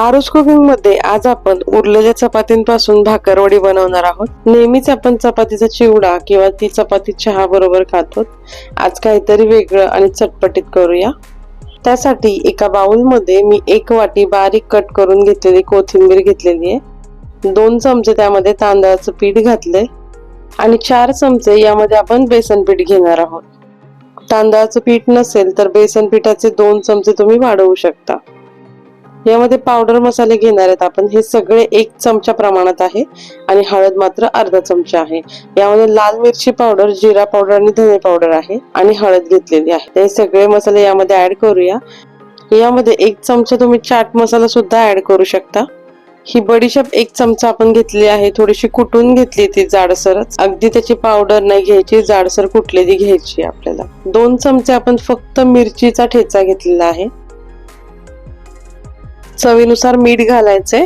आरुष कुकिंगमध्ये आज आपण उरलेल्या चपातींपासून भाकरवडी बनवणार आहोत. नेहमीच आपण चपातीचा चिवडा किंवा ती चपाती चहा बरोबर खातो. आज काहीतरी वेगळं आणि चटपटीत करूया. त्यासाठी एका बाउलमध्ये मी एक वाटी बारीक कट करून घेतलेली कोथिंबीर घेतलेली आहे. दोन चमचे त्यामध्ये तांदळाचं पीठ घातले आणि चार चमचे यामध्ये आपण बेसन पीठ घेणार आहोत. तांदळाचं पीठ नसेल तर बेसन पिठाचे दोन चमचे तुम्ही वाढवू शकता. यामध्ये पावडर मसाले घेणार आहेत आपण. हे सगळे एक चमचा प्रमाणात आहे आणि हळद मात्र अर्धा चमचा आहे. यामध्ये लाल मिरची पावडर जिरा पावडर आणि धने पावडर आहे आणि हळद घेतलेली आहे. हे सगळे मसाले यामध्ये ऍड करूया. यामध्ये एक चमचा तुम्ही चाट मसाला सुद्धा ऍड करू शकता. ही बडीशेप एक चमचा आपण घेतली आहे. थोडीशी कुटून घेतली ती जाडसरच. अगदी त्याची पावडर नाही घ्यायची जाडसर कुटलेली घ्यायची आपल्याला. दोन चमचे आपण फक्त मिरचीचा ठेचा घेतलेला आहे. चवीनुसार मीठ घालायचे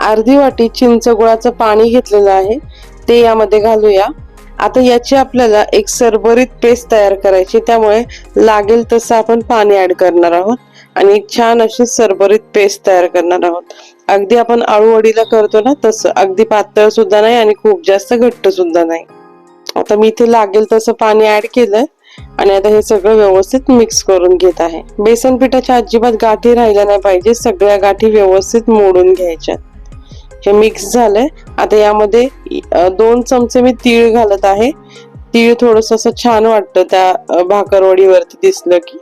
अर्धी वाटी चिंच गुळाचं पाणी घेतलेलं आहे. ते यामध्ये घालूया. आता याची आपल्याला एक सरभरीत पेस्ट तयार करायची त्यामुळे लागेल तसं आपण पाणी ऍड करणार आहोत. आणि एक छान अशी सरभरीत पेस्ट तयार करणार आहोत. अगदी आपण आळूवडीला करतो ना तसं. अगदी पातळ सुद्धा नाही आणि खूप जास्त घट्ट सुद्धा नाही. आता मी इथे लागेल तसं पाणी ऍड केलंय. आणि आता हे सगळं व्यवस्थित मिक्स करून घेत आहे. बेसन पिठाच्या अजिबात गाठी राहिल्या नाही पाहिजे सगळ्या गाठी व्यवस्थित मोडून घ्यायच्या. हे मिक्स झालंय. आता यामध्ये दोन चमचे मी तीळ घालत आहे. तीळ थोडस असं छान वाटतं त्या भाकरवडीवरती दिसलं की.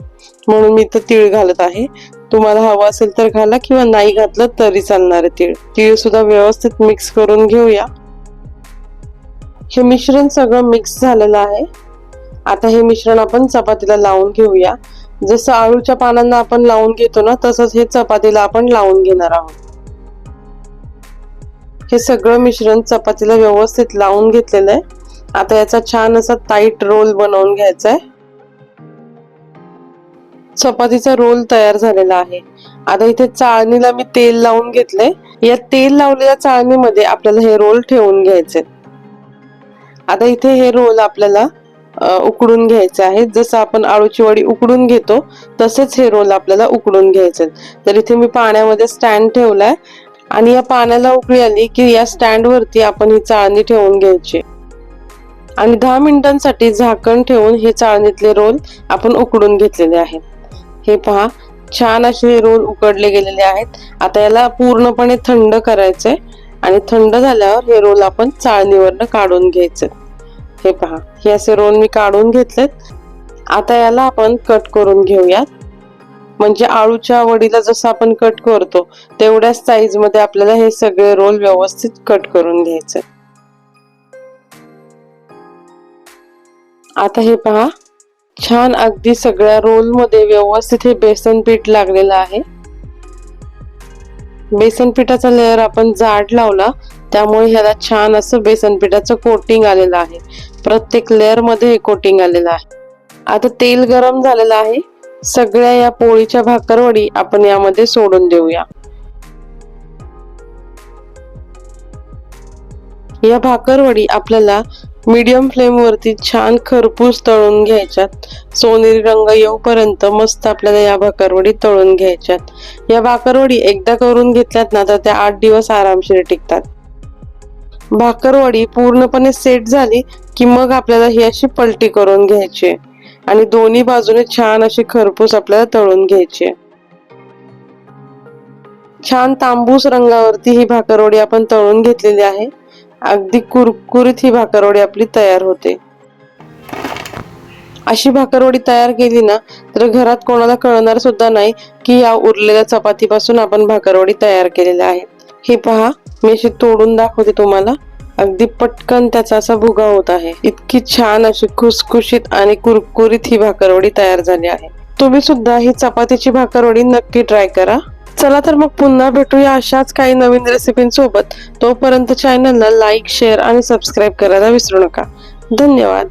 म्हणून मी तर तीळ घालत आहे. तुम्हाला हवं असेल तर घाला किंवा नाही घातलं तरी चालणार आहे तीळ. तीळ सुद्धा व्यवस्थित मिक्स करून घेऊया. हे मिश्रण सगळं मिक्स झालेलं आहे. आता हे मिश्रण आपण चपातीला लावून घेऊया. जसं आळूच्या पानांना आपण लावून घेतो ना तसंच हे चपातीला आपण लावून घेणार आहोत. हे सगळं मिश्रण चपातीला व्यवस्थित लावून घेतलेलं आहे. आता याचा छान असा टाईट रोल बनवून घ्यायचा आहे. चपातीचा रोल तयार झालेला आहे. आता इथे चाळणीला मी तेल लावून घेतले या तेल लावलेल्या चाळणीमध्ये आपल्याला हे रोल ठेवून घ्यायचे आता इथे हे रोल आपल्याला उकडून घ्यायचे आहेत. जसं आपण आळूची वडी उकडून घेतो तसेच हे रोल आपल्याला उकडून घ्यायचे तर इथे मी पाण्यामध्ये स्टँड ठेवलाय आणि या पाण्याला उकळी आली की या स्टँडवरती आपण ही चाळणी ठेवून घ्यायची. आणि दहा मिनिटांसाठी झाकण ठेवून हे चाळणीतले रोल आपण उकडून घेतलेले आहेत. हे पहा छान असे रोल उकडले गेलेले आहेत. आता याला पूर्णपणे थंड करायचंय आणि थंड झाल्यावर हे रोल आपण चाळणीवरनं काढून घ्यायचे हे पहा. हे असे रोल मी काढून घेतलेत. आता याला आपण कट करून घेऊयात. म्हणजे आळूच्या वडीला जसं आपण कट करतो तेवढ्याच साईजमध्ये आपल्याला हे सगळे रोल व्यवस्थित कट करून घ्यायचे. आता हे पहा. छान अगदी सगळ्या रोलमध्ये व्यवस्थित हे बेसन पीठ लागलेलं आहे. बेसन पिठाचा लेअर आपण जाड लावला. त्यामुळे ह्याला छान असं बेसन पिठाचं कोटिंग आलेलं आहे. प्रत्येक लेअरमध्ये हे कोटिंग आलेलं आहे. आता तेल गरम झालेलं आहे. सगळ्या या पोळीच्या भाकरवडी आपण यामध्ये सोडून देऊया. या भाकरवडी आपल्याला मीडियम फ्लेम वरती छान खरपूस तळून घ्यायच्यात. सोनेरी रंग येऊपर्यंत मस्त आपल्याला या भाकरवडी तळून घ्यायच्यात. या भाकरवडी एकदा करून घेतल्यात ना तर त्या आठ दिवस आरामशीर टिकतात. भाकरवडी पूर्णपणे सेट झाली की मग आपल्याला ही अशी पलटी करून घ्यायची. आणि दोन्ही बाजूने छान अशी खरपूस आपल्याला तळून घ्यायची. छान तांबूस रंगावरती ही भाकरवडी आपण तळून घेतलेली आहे. अगदी कुरकुरीत ही भाकरवडी आपली तयार होते. अशी भाकरवडी तयार केली ना तर घरात कोणाला कळणार सुद्धा नाही की या उरलेल्या चपातीपासून आपण भाकरवडी तयार केलेल्या आहेत. हे पहा. मी अशी तोडून दाखवते तुम्हाला. अगदी पटकन त्याचा असा भुगा होत आहे. इतकी छान अशी खुसखुशीत आणि कुरकुरीत ही भाकरवडी तयार झाली आहे. तुम्ही सुद्धा ही चपातीची भाकरवडी नक्की ट्राय करा. चला तर मग पुन्हा भेटूया अशाच काही नवीन रेसिपींसोबत तोपर्यंत चॅनलला लाईक शेअर आणि सबस्क्राईब करायला विसरू नका. धन्यवाद.